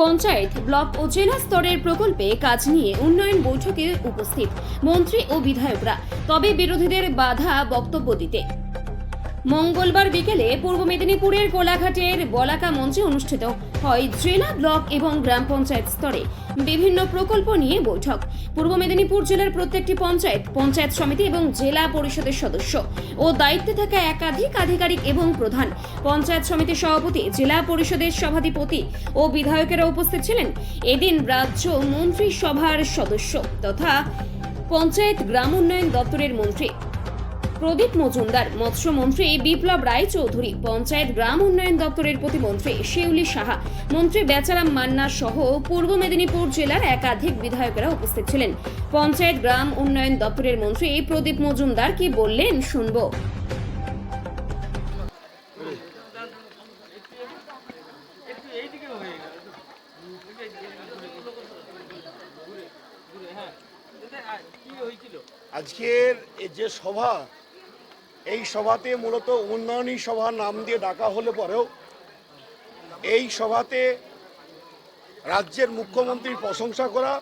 Panchayat, block ও জেলা স্তরের প্রকল্পে কাজ নিয়ে উন্নয়ন বৈঠকে উপস্থিত মন্ত্রী ও বিধায়করা। তবে বিরোধীদের বাধা বক্তব্য দিতে মঙ্গলবার বিকেলে পূর্ব মেদিনীপুরের কোলাঘাটের বলাকা মঞ্চে অনুষ্ঠিত হয় জেলা ব্লক এবং গ্রাম পঞ্চায়েত স্তরে বিভিন্ন প্রকল্প নিয়ে বৈঠক। পূর্ব মেদিনীপুর জেলার প্রত্যেকটি পঞ্চায়েত পঞ্চায়েত সমিতি এবং জেলা পরিষদের সদস্য ও দায়িত্বে থাকা একাধিক আধিকারিক এবং প্রধান। পঞ্চায়েত সমিতির সভাপতি, জেলা পরিষদের সভাধিপতি ও বিধায়কেরা উপস্থিত ছিলেন। এদিন রাজ্য মন্ত্রিসভার সদস্য তথা পঞ্চায়েত গ্রাম উন্নয়ন দপ্তরের মন্ত্রী। প্রদীপ মজুমদার, মৎস্যমন্ত্রী বিপ্লব রায় চৌধুরী পঞ্চায়েত গ্রাম উন্নয়ন দপ্তরের প্রতিমন্ত্রী শেউলি সাহা, মন্ত্রী বেচারাম মান্না সহ পূর্ব মেদিনীপুর জেলার একাধিক বিধায়কেরা উপস্থিত ছিলেন। পঞ্চায়েত গ্রাম উন্নয়ন দপ্তরের মন্ত্রী প্রদীপ মজুমদার কি বললেন, শুনব। আজকের যে সভা এই সভাতে মূলত উন্নয়নী সভা নাম দিয়ে ডাকা হলে পরেও এই সভাতে রাজ্যের মুখ্যমন্ত্রীর প্রশংসা করা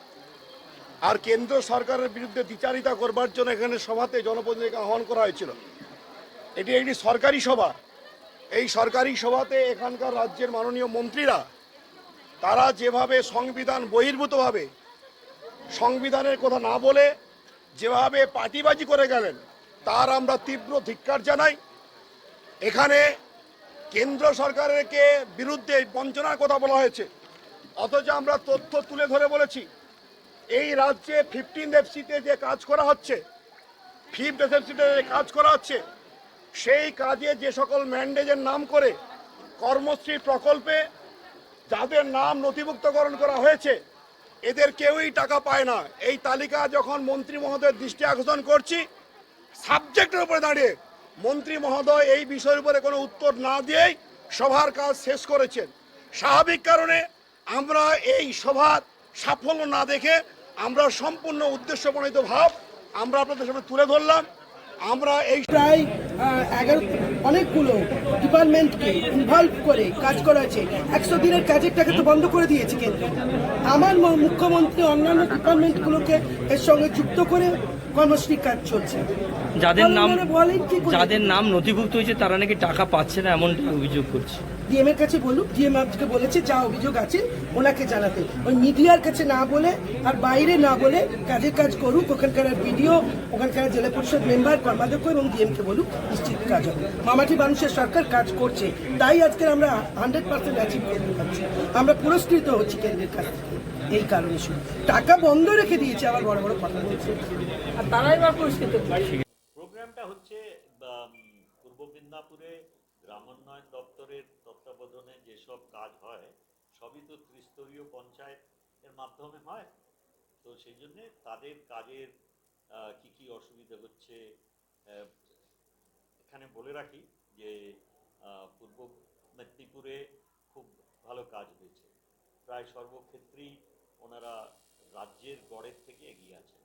আর কেন্দ্র সরকারের বিরুদ্ধে বিচারিতা করবার জন্য এখানে সভাতে জনপ্রতিনিধিকে আহ্বান করা হয়েছিল। এটি একটি সরকারি সভা। এই সরকারি সভাতে এখানকার রাজ্যের মাননীয় মন্ত্রীরা, তারা যেভাবে সংবিধান বহির্ভূতভাবে সংবিধানের কথা না বলে যেভাবে পার্টিবাজি করে গেলেন তার আমরা তীব্র ধিক্কার জানাই। এখানে কেন্দ্র সরকারেরকে বিরুদ্ধে বঞ্চনার কথা বলা হয়েছে। অথচ আমরা তথ্য তুলে ধরে বলেছি, এই রাজ্যে ফিফটিন এফসিতে যে কাজ করা হচ্ছে ফিফথ এফসিতে যে কাজ করা হচ্ছে, সেই কাজে যে সকল ম্যান্ডেজের নাম করে কর্মশ্রী প্রকল্পে যাদের নাম নথিভুক্তকরণ করা হয়েছে, এদের কেউই টাকা পায় না। এই তালিকা যখন মন্ত্রী মহোদয়ের দৃষ্টি আকর্ষণ করছি সাবজেক্টের উপরে দাঁড়িয়ে মন্ত্রী মহোদয় এই বিষয়ের উপরে কোনো উত্তর না দিয়েই সভার কাজ শেষ করেছেন। স্বাভাবিক কারণে আমরা এই সভার সাফল্য না দেখে আমরা সম্পূর্ণ উদ্দেশ্য প্রণীত ভাব আমরা আপনাদের সামনে তুলে ধরলাম। আমরা এই প্রায় এগারো অনেকগুলো ডিপার্টমেন্টকে ইনভলভ করে কাজ করা হয়েছে। একশো দিনের কাজের টাকা তো বন্ধ করে দিয়েছে কেন্দ্র আমার মুখ্যমন্ত্রী অন্যান্য ডিপার্টমেন্টগুলোকে এর সঙ্গে যুক্ত করে কর্মশ্রী কাজ চলছে। যাদের নাম বলেন, বলেন কি যাদের নাম নথিভুক্ত হয়েছে তারা নাকি টাকা পাচ্ছে না এমনটা অভিযোগ করছে। ডিএম এর কাছে বলুক ডিএম আজকে বলেছে যা অভিযোগ আছে ওনাকে জানাতে। ওই মিডিয়ার কাছে না বলে আর বাইরে না বলে কাজের কাজ করুক ওখানকার বিডিও ওখানকার জেলা পরিষদ মেম্বার কর্মাধ্যক্ষ এবং ডিএম কে বলুক নিশ্চিত কাজ হবে। মামাটি মানুষের সরকার কাজ করছে তাই আজকে আমরা হান্ড্রেড পার্সেন্ট অ্যাচিভ করতে পারছি। আমরা পুরস্কৃত হচ্ছি কেন্দ্রের কাছ থেকে। এই কারণে শুধু। টাকা বন্ধ রেখে দিয়েছে আবার বড় বড় কথা বলছে। আর তারাই বা পুরস্কৃত। প্রোগ্রামটা হচ্ছে পূর্ব মিদনাপুরে গ্রামোন্নয়ন দপ্তরের তত্ত্বাবধানে যেসব কাজ হয়, সবই তো ত্রিস্তরীয় পঞ্চায়েতের মাধ্যমে হয়। তো সেই জন্যে তাদের কাজের কি কি অসুবিধা হচ্ছে এখানে বলে রাখি যে পূর্ব মেদিনীপুরে খুব ভালো কাজ হয়েছে। প্রায় সর্বক্ষেত্রেই ওনারা রাজ্যের গড়ের থেকে এগিয়ে আছেন।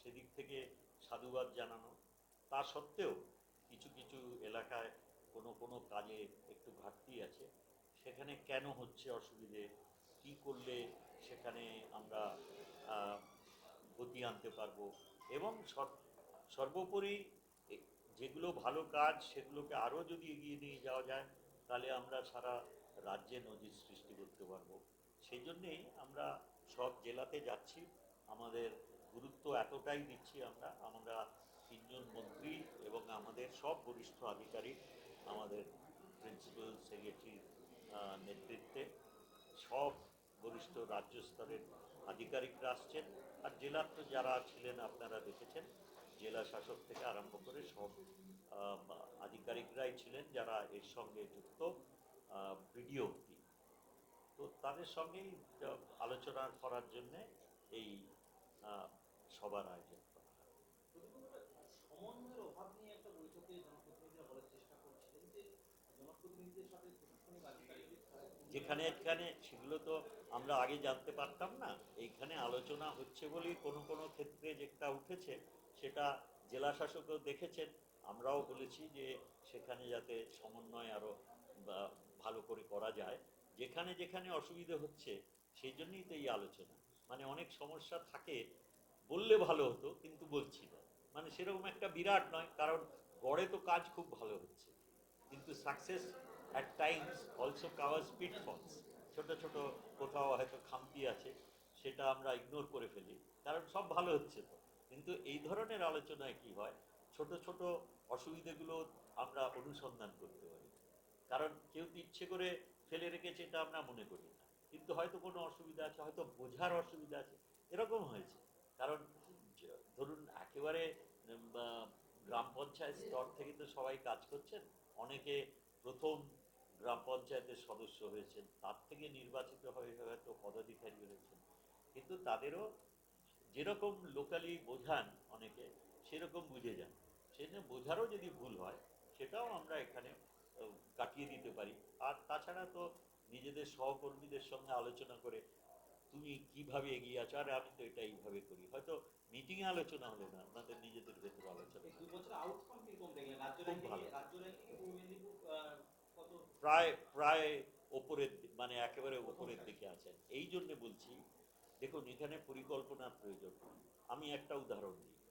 সেদিক থেকে সাধুবাদ জানানো। তা সত্ত্বেও কিছু কিছু এলাকায় কোনো কোনো কাজে একটু ঘাটতি আছে, সেখানে কেন হচ্ছে অসুবিধে? কি করলে সেখানে আমরা গতি আনতে পারব? এবং সর- সর্বোপরি যেগুলো ভালো কাজ সেগুলোকে আরও যদি এগিয়ে নিয়ে যাওয়া যায়, তাহলে আমরা সারা রাজ্যে নজির সৃষ্টি করতে পারব। সেই জন্যেই আমরা সব জেলাতে যাচ্ছি। আমাদের গুরুত্ব এতটাই দিচ্ছি আমরা। আমরা তিনজন মন্ত্রী এবং আমাদের সব বরিষ্ঠ আধিকারিক আমাদের প্রিন্সিপাল সেক্রেটারির নেতৃত্বে সব বরিষ্ঠ রাজ্য স্তরের আধিকারিকরা আসছেন। আর জেলার তো যারা ছিলেন আপনারা দেখেছেন, জেলা শাসক থেকে আরম্ভ করে সব আধিকারিকরাই ছিলেন যারা এর সঙ্গে যুক্ত ভিডিও অব্দি তো তাদের সঙ্গেই আলোচনা করার জন্যে এই সভার আয়োজন করা হয়। যেখানে এখানে সেগুলো তো আমরা আগে জানতে পারতাম না। এইখানে আলোচনা হচ্ছে বলেই কোনো কোনো ক্ষেত্রে যেটা উঠেছে, সেটা জেলা শাসকও দেখেছেন। আমরাও বলেছি যে সেখানে যাতে সমন্বয় আরও ভালো করে করা যায়। যেখানে যেখানে অসুবিধা হচ্ছে, সেই জন্যই তো এই আলোচনা। মানে অনেক সমস্যা থাকে, বললে ভালো হতো, কিন্তু বলছি না। মানে সেরকম একটা বিরাট নয়, কারণ গড়ে তো কাজ খুব ভালো হচ্ছে। কিন্তু success at times also covers pitfalls ছোট ছোট কোথাও হয়তো খামতি আছে, সেটা আমরা ইগনোর করে ফেলি। কারণ সব ভালো হচ্ছে তো। কিন্তু এই ধরনের আলোচনায় কি হয়? ছোট ছোট অসুবিধাগুলো আমরা অনুসন্ধান করতে পারি। কারণ কেউ তো ইচ্ছে করে ফেলে রেখেছে, এটা আমরা মনে করি না। কিন্তু হয়তো কোনো অসুবিধা আছে, হয়তো বোঝার অসুবিধা আছে, এরকম হয়েছে। কারণ ধরুন একেবারে গ্রাম পঞ্চায়েত স্তর থেকে তো সবাই কাজ করছেন। অনেকে প্রথম গ্রাম পঞ্চায়েতের সদস্য হয়েছেন, তার থেকে নির্বাচিত হয়ে হয়তো পদাধিকারী হয়েছেন। কিন্তু তাদেরও যেরকম লোকালি বোঝান অনেকে, সেরকম বুঝে যান। সেজন্য বোঝারও যদি ভুল হয়, সেটাও আমরা এখানে কাটিয়ে দিতে পারি। আর তাছাড়া তো নিজেদের সহকর্মীদের সঙ্গে আলোচনা করে তুমি কীভাবে এগিয়ে আছো? আর আমি তো এটা এইভাবে করি। হয়তো মিটিং এ আলোচনা হলো না আপনাদের নিজেদের ভেতরে আলোচনা প্রায় প্রায় ওপরের মানে একেবারে ওপরের দিকে। আছেন এই জন্য বলছি দেখুন এখানে পরিকল্পনার প্রয়োজন। আমি একটা উদাহরণ দিই।